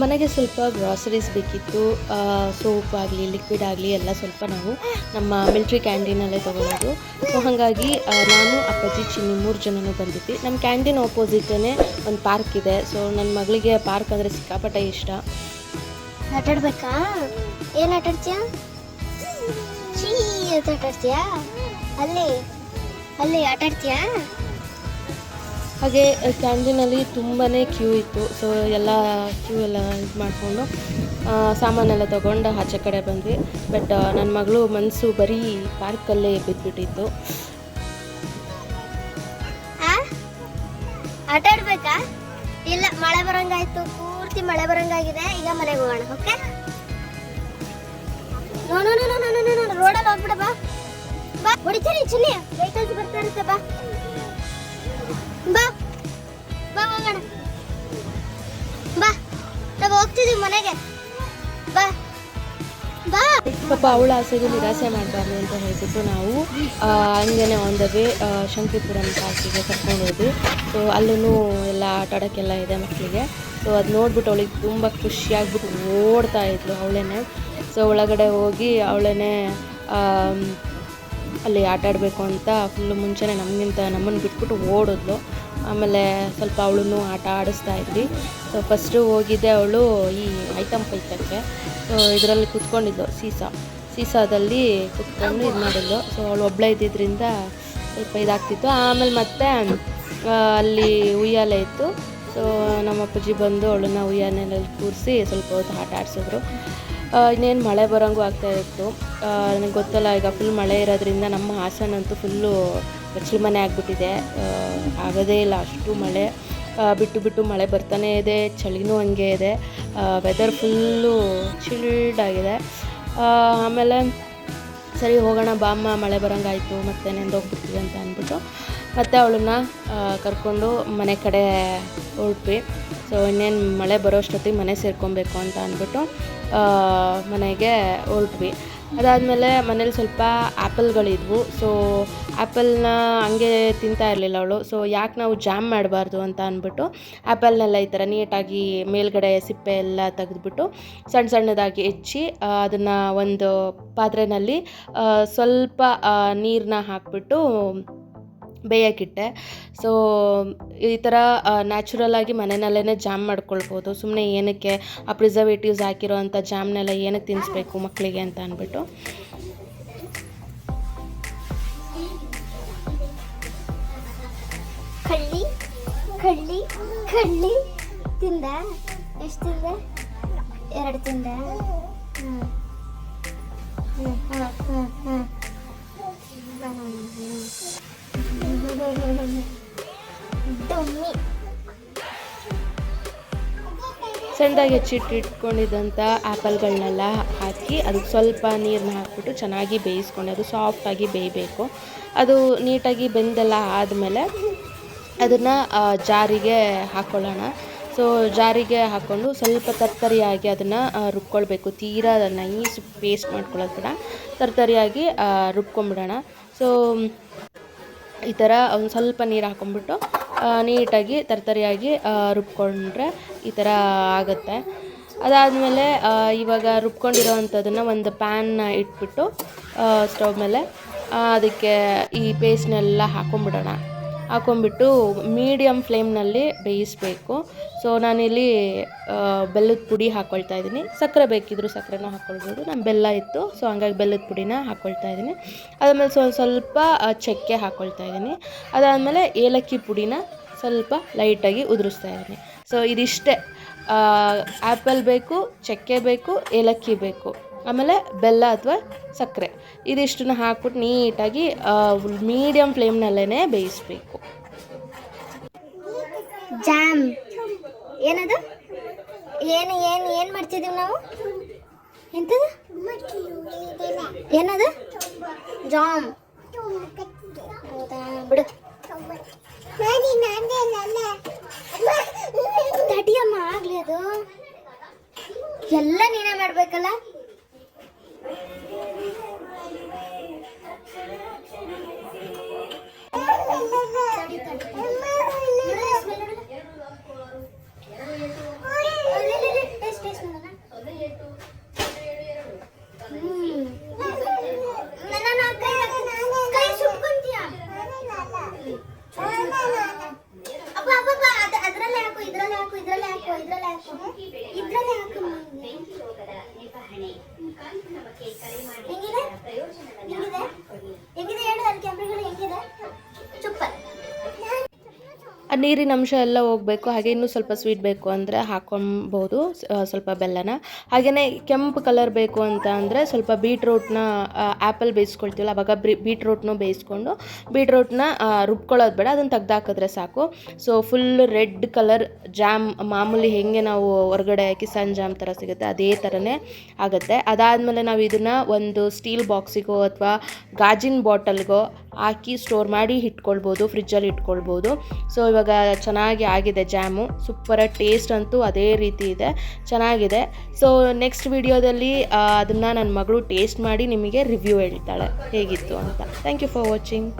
ಮನೆಗೆ ಸ್ವಲ್ಪ ಗ್ರಾಸರೀಸ್ ಬೇಕಿತ್ತು ಸೋಪ್ ಆಗಲಿ ಲಿಕ್ವಿಡ್ ಆಗಲಿ ಎಲ್ಲ ಸ್ವಲ್ಪ ನಾವು ನಮ್ಮ ಮಿಲ್ಟ್ರಿ ಕ್ಯಾಂಟೀನಲ್ಲೇ ತೊಗೊಳೋದು. ಸೊ ಹಾಗಾಗಿ ನಾನು, ಅಪ್ಪಾಜಿ, ಚಿನ್ನಿ ಮೂರು ಜನನೂ ಬಂದಿದ್ವಿ. ನಮ್ಮ ಕ್ಯಾಂಟೀನ್ ಆಪೋಸಿಟೇ ಒಂದು ಪಾರ್ಕ್ ಇದೆ. ಸೊ ನನ್ನ ಮಗಳಿಗೆ ಪಾರ್ಕ್ ಅಂದರೆ ಸಿಕ್ಕಾಪಟ್ಟೆ ಇಷ್ಟ. ಆಟಾಡ್ಬೇಕಾ ಏನು ಆಟಾಡ್ತೀಯ ಆಟಾಡ್ತೀಯಾ ಅಲ್ಲಿ ಅಲ್ಲಿ ಆಟಾಡ್ತೀಯಾ ಹಾಗೆ ಕ್ಯಾಂಟೀನಲ್ಲಿ ತುಂಬಾ ಕ್ಯೂ ಇತ್ತು. ಸೊ ಎಲ್ಲ ಕ್ಯೂ ಎಲ್ಲ ಇದು ಮಾಡಿಕೊಂಡು ಸಾಮಾನೆಲ್ಲ ತೊಗೊಂಡು ಆಚೆ ಕಡೆ ಬಂದ್ವಿ. ಬಟ್ ನನ್ನ ಮಗಳು ಮನಸ್ಸು ಬರೀ ಪಾರ್ಕಲ್ಲೇ ಬಿದ್ದುಬಿಟ್ಟಿತ್ತು ಆ? ಆಟಾಡ್ಬೇಕಾ ಇಲ್ಲ, ಮಳೆ ಬರಂಗಾಯ್ತು. ಪೂರ್ತಿ ಮಳೆ ಬರಂಗಾಗಿದೆ. ಈಗ ಮನೆಗೆ ಹೋಗೋಣ ಓಕೆ ರೋಡಲ್ಲಿ ಹೋಗ್ಬಿಡ, ಬಾ. ಬಾ, ಹೊಡಿತೀನಿ ಚಿನ್ನಿ ವೆಹಿಕಲ್ಸ್ ಬರ್ತಾ ಇರುತ್ತೆ, ಬಾ. ಬಾ. ಬಾ ಹೋಗೋಣ ಬಾ. ನಾವು ಹೋಗ್ತಿದೀವಿ ಮನೆಗೆ. ಬಾ. ಪಾಪ ಅವಳ ಆಸೆಗೆ ನಿರಾಸೆ ಮಾಡಬಾರ್ದು ಅಂತ ಹೇಳ್ಬಿಟ್ಟು ನಾವು ಹಂಗೇನೆ ಆನ್ ದ ವೇ ಶಂಕಿಪುರಂ ಪಾರ್ಕಿಗೆ ಕರ್ಕೊಂಡು ಹೋದ್ವಿ. ಸೊ ಅಲ್ಲೂ ಎಲ್ಲ ಆಟ ಆಡೋಕ್ಕೆಲ್ಲ ಇದೆ ಮಕ್ಕಳಿಗೆ. ಸೊ ಅದು ನೋಡ್ಬಿಟ್ಟು ಅವಳಿಗೆ ತುಂಬ ಖುಷಿಯಾಗ್ಬಿಟ್ಟು ಓಡ್ತಾ ಇದ್ಲು ಅವಳೇನೆ. ಸೊ ಒಳಗಡೆ ಹೋಗಿ ಅವಳೇನೆ ಅಲ್ಲಿ ಆಟ ಆಡಬೇಕು ಅಂತ ಫುಲ್ಲು ಮುಂಚೆನೇ ನಮಗಿಂತ ನಮ್ಮನ್ನು ಬಿಟ್ಬಿಟ್ಟು ಓಡಿದ್ಲು. ಆಮೇಲೆ ಸ್ವಲ್ಪ ಅವಳನ್ನು ಆಟ ಆಡಿಸ್ತಾ ಇದ್ವಿ. ಸೊ ಫಸ್ಟು ಹೋಗಿದ್ದೆ ಅವಳು ಈ ಐಟಮ್ ಪೈತಕ್ಕೆ. ಸೊ ಇದರಲ್ಲಿ ಕುತ್ಕೊಂಡಿದ್ದು ಸೀಸಾ. ಸೀಸಾದಲ್ಲಿ ಕುತ್ಕೊಂಡು ಇದು ಮಾಡಿದ್ದು ಸೊ ಅವಳು ಒಬ್ಬಳೇ ಇದ್ದಿದ್ದರಿಂದ ಸ್ವಲ್ಪ ಇದಾಗ್ತಿತ್ತು. ಆಮೇಲೆ ಮತ್ತೆ ಅಲ್ಲಿ ಉಯ್ಯಾಲೆ ಇತ್ತು. ಸೊ ನಮ್ಮ ಅಪ್ಪಾಜಿ ಬಂದು ಅವಳನ್ನ ಉಯ್ಯಾಲೆಯಲ್ಲಿ ಕೂರಿಸಿ ಸ್ವಲ್ಪ ಹೊತ್ತು ಆಟ ಆಡಿಸಿದ್ರು. ಇನ್ನೇನು ಮಳೆ ಬರೋಂಗೂ ಆಗ್ತಾಯಿತ್ತು ನನಗೆ ಗೊತ್ತಲ್ಲ, ಈಗ ಫುಲ್ ಮಳೆ ಇರೋದ್ರಿಂದ ನಮ್ಮ ಹಾಸನಂತೂ ಫುಲ್ಲು ಬಚ್ಚಲು ಮನೆ ಆಗಿಬಿಟ್ಟಿದೆ. ಆಗೋದೇ ಇಲ್ಲ, ಅಷ್ಟು ಮಳೆ. ಬಿಟ್ಟು ಬಿಟ್ಟು ಮಳೆ ಬರ್ತಾನೇ ಇದೆ, ಚಳಿನೂ ಹಂಗೆ ಇದೆ. ವೆದರ್ ಫುಲ್ಲು ಚಿಲ್ಡ್ ಆಗಿದೆ. ಆಮೇಲೆ ಸರಿ ಹೋಗೋಣ ಬಾಮ್ಮ ಮಳೆ ಬರೋಂಗಾಯಿತು, ಮತ್ತೆ ನೆಂದೋಗ್ಬಿಡ್ತೀವಿ ಅಂತ ಅಂದ್ಬಿಟ್ಟು ಮತ್ತೆ ಅವಳನ್ನ ಕರ್ಕೊಂಡು ಮನೆ ಕಡೆ ಹೊರಟ್ವಿ ಸೊ ಇನ್ನೇನು ಮಳೆ ಬರೋಷ್ಟೊತ್ತಿಗೆ ಮನೆ ಸೇರ್ಕೊಬೇಕು ಅಂತ ಅಂದ್ಬಿಟ್ಟು ಮನೆಗೆ ಹೊರಟ್ವಿ ಅದಾದಮೇಲೆ ಮನೇಲಿ ಸ್ವಲ್ಪ ಆ್ಯಪಲ್ಗಳಿದ್ವು. ಸೊ, ಆ್ಯಪಲ್ನ ಹಂಗೆ ತಿಂತಾ ಇರಲಿಲ್ಲ ಅವಳು. ಸೊ, ಯಾಕೆ ನಾವು ಜಾಮ್ ಮಾಡಬಾರ್ದು ಅಂತ ಅಂದ್ಬಿಟ್ಟು ಆ್ಯಪಲ್ನೆಲ್ಲ ಈ ಥರ ನೀಟಾಗಿ ಮೇಲ್ಗಡೆ ಸಿಪ್ಪೆ ಎಲ್ಲ ತೆಗೆದುಬಿಟ್ಟು ಸಣ್ಣ ಸಣ್ಣದಾಗಿ ಹೆಚ್ಚಿ ಅದನ್ನು ಒಂದು ಪಾತ್ರೆಯಲ್ಲಿ ಸ್ವಲ್ಪ ನೀರನ್ನ ಹಾಕ್ಬಿಟ್ಟು ಬೇಯಕ್ಕಿಟ್ಟೆ ಸೊ ಈ ಥರ ನ್ಯಾಚುರಲ್ಲಾಗಿ ಮನೆಯಲ್ಲೇ ಜಾಮ್ ಮಾಡ್ಕೊಳ್ಬೋದು. ಸುಮ್ಮನೆ ಏನಕ್ಕೆ ಆ ಪ್ರಿಸರ್ವೇಟಿವ್ಸ್ ಹಾಕಿರೋ ಅಂಥ ಜಾಮ್ನೆಲ್ಲ ಏನಕ್ಕೆ ತಿನ್ನಿಸ್ಬೇಕು ಮಕ್ಕಳಿಗೆ ಅಂತ ಅಂದ್ಬಿಟ್ಟು. ಕಳ್ಳಿ ಕಳ್ಳಿ ಕಳ್ಳಿ. ತಿಂದ. ಎಷ್ಟು ಎರಡು ತಿಂದ. ಹ್ಮ್. ಹ್ಮ್, ಸಣ್ಣದಾಗಿ ಹೆಚ್ಚಿಟ್ಟು ಇಟ್ಕೊಂಡಿದ್ದಂಥ ಆ್ಯಪಲ್ಗಳನ್ನೆಲ್ಲ ಹಾಕಿ ಅದಕ್ಕೆ ಸ್ವಲ್ಪ ನೀರನ್ನ ಹಾಕ್ಬಿಟ್ಟು ಚೆನ್ನಾಗಿ ಬೇಯಿಸ್ಕೊಂಡು ಅದು ಸಾಫ್ಟಾಗಿ ಬೇಯಬೇಕು. ಅದು ನೀಟಾಗಿ ಬೆಂದೆಲ್ಲ ಆದಮೇಲೆ ಅದನ್ನು ಜಾರಿಗೆ ಹಾಕ್ಕೊಳ್ಳೋಣ ಸೊ, ಜಾರಿಗೆ ಹಾಕ್ಕೊಂಡು ಸ್ವಲ್ಪ ತರ್ತರಿಯಾಗಿ ಅದನ್ನು ರುಬ್ಕೊಳ್ಬೇಕು. ತೀರಾ ನೈಸ್ ಪೇಸ್ಟ್ ಮಾಡ್ಕೊಳ್ಳೋದು ಬೇಡ. ತರ್ತರಿಯಾಗಿ ರುಬ್ಕೊಂಬಿಡೋಣ. ಸೊ ಈ ಥರ ಒಂದು ಸ್ವಲ್ಪ ನೀರು ಹಾಕೊಂಡ್ಬಿಟ್ಟು ನೀಟಾಗಿ, ತರ್ತರಿಯಾಗಿ ರುಬ್ಕೊಂಡ್ರೆ ಈ ಥರ ಆಗುತ್ತೆ. ಅದಾದಮೇಲೆ ಇವಾಗ ರುಬ್ಕೊಂಡಿರೋ ಅಂಥದ್ದನ್ನು ಒಂದು ಪ್ಯಾನ್ನ ಇಟ್ಬಿಟ್ಟು ಸ್ಟವ್ ಮೇಲೆ ಅದಕ್ಕೆ ಈ ಪೇಸ್ಟ್ನೆಲ್ಲ ಹಾಕೊಂಡ್ಬಿಡೋಣ. ಹಾಕೊಂಡ್ಬಿಟ್ಟು ಮೀಡಿಯಮ್ ಫ್ಲೇಮ್ನಲ್ಲಿ ಬೇಯಿಸಬೇಕು. ಸೊ ನಾನಿಲ್ಲಿ ಬೆಲ್ಲದ ಪುಡಿ ಹಾಕ್ಕೊಳ್ತಾ ಇದ್ದೀನಿ. ಸಕ್ಕರೆ ಬೇಕಿದ್ದರೂ ಸಕ್ಕರೆನೂ ಹಾಕ್ಕೊಳ್ಬೋದು ನಾನು ಬೆಲ್ಲ ಇತ್ತು ಸೊ ಹಂಗಾಗಿ ಬೆಲ್ಲದ ಪುಡಿನ ಹಾಕ್ಕೊಳ್ತಾ ಇದ್ದೀನಿ. ಅದಾದಮೇಲೆ ಸ್ವಲ್ಪ ಸ್ವಲ್ಪ ಚಕ್ಕೆ ಹಾಕ್ಕೊಳ್ತಾ ಇದ್ದೀನಿ. ಅದಾದಮೇಲೆ ಏಲಕ್ಕಿ ಪುಡಿನ ಸ್ವಲ್ಪ ಲೈಟಾಗಿ ಉದುರಿಸ್ತಾ ಇದ್ದೀನಿ. ಸೊ ಇದಿಷ್ಟೇ. ಆ್ಯಪಲ್ ಬೇಕು, ಚಕ್ಕೆ ಬೇಕು, ಏಲಕ್ಕಿ ಬೇಕು. ಆಮೇಲೆ ಬೆಲ್ಲ ಅಥವಾ ಸಕ್ಕರೆ. ಇದಿಷ್ಟನ್ನು ಹಾಕ್ಬಿಟ್ಟು ನೀಟಾಗಿ ಮೀಡಿಯಮ್ ಫ್ಲೇಮ್ನಲ್ಲೇ ಬೇಯಿಸಬೇಕು. ಜಾಮ್ ಏನದು? ಏನು ಏನು ಏನು ಮಾಡ್ತಿದ್ದೀವಿ ನಾವು? ಎಂಥದ್ದು ಏನದು? ಜಾಮ್ ಆ ನೀರಿನ ಅಂಶ ಎಲ್ಲ ಹೋಗಬೇಕು, ಹಾಗೆ ಇನ್ನೂ ಸ್ವಲ್ಪ ಸ್ವೀಟ್ ಬೇಕು ಅಂದರೆ ಹಾಕೊಬೋದು ಸ್ವಲ್ಪ ಬೆಲ್ಲನ. ಹಾಗೆಯೇ ಕೆಂಪು ಕಲರ್ ಬೇಕು ಅಂತ ಅಂದರೆ ಸ್ವಲ್ಪ ಬೀಟ್ರೂಟ್ನ ಆ್ಯಪಲ್ ಬೇಯಿಸ್ಕೊಳ್ತೀವಲ್ಲ, ಅವಾಗ ಬ್ರಿ ಬೀಟ್ರೂಟ್ನೂ ಬೇಯಿಸ್ಕೊಂಡು ಬೀಟ್ರೂಟ್ನ ರುಬ್ಕೊಳ್ಳೋದು ಬೇಡ, ಅದನ್ನು ತೆಗ್ದಾಕಿದ್ರೆ ಸಾಕು. So full red colour jam ಮಾಮೂಲಿ ಹೆಂಗೆ ನಾವು ಹೊರಗಡೆ ಕಿಸಾನ್ ಜಾಮ್ ಥರ ಸಿಗುತ್ತೆ, ಅದೇ ಥರನೇ ಆಗುತ್ತೆ. ಅದಾದಮೇಲೆ ನಾವು ಇದನ್ನು ಒಂದು ಸ್ಟೀಲ್ ಬಾಕ್ಸಿಗೋ ಅಥವಾ ಗಾಜಿನ ಬಾಟಲ್ಗೋ ಹಾಕಿ ಸ್ಟೋರ್ ಮಾಡಿ ಇಟ್ಕೊಳ್ಬೋದು ಫ್ರಿಜ್ಜಲ್ಲಿ ಇಟ್ಕೊಳ್ಬೋದು. ಸೊ ಇವಾಗ ಚೆನ್ನಾಗಿ ಆಗಿದೆ ಜಾಮು ಸೂಪರಾಗಿ ಟೇಸ್ಟ್ ಅಂತೂ ಅದೇ ರೀತಿ ಇದೆ. ಚೆನ್ನಾಗಿದೆ. ಸೊ ನೆಕ್ಸ್ಟ್ ವಿಡಿಯೋದಲ್ಲಿ ಅದನ್ನು ನನ್ನ ಮಗಳು ಟೇಸ್ಟ್ ಮಾಡಿ ನಿಮಗೆ ರಿವ್ಯೂ ಹೇಳ್ತಾಳೆ. ಹೇಗಿತ್ತು ಅಂತ. Thank you for watching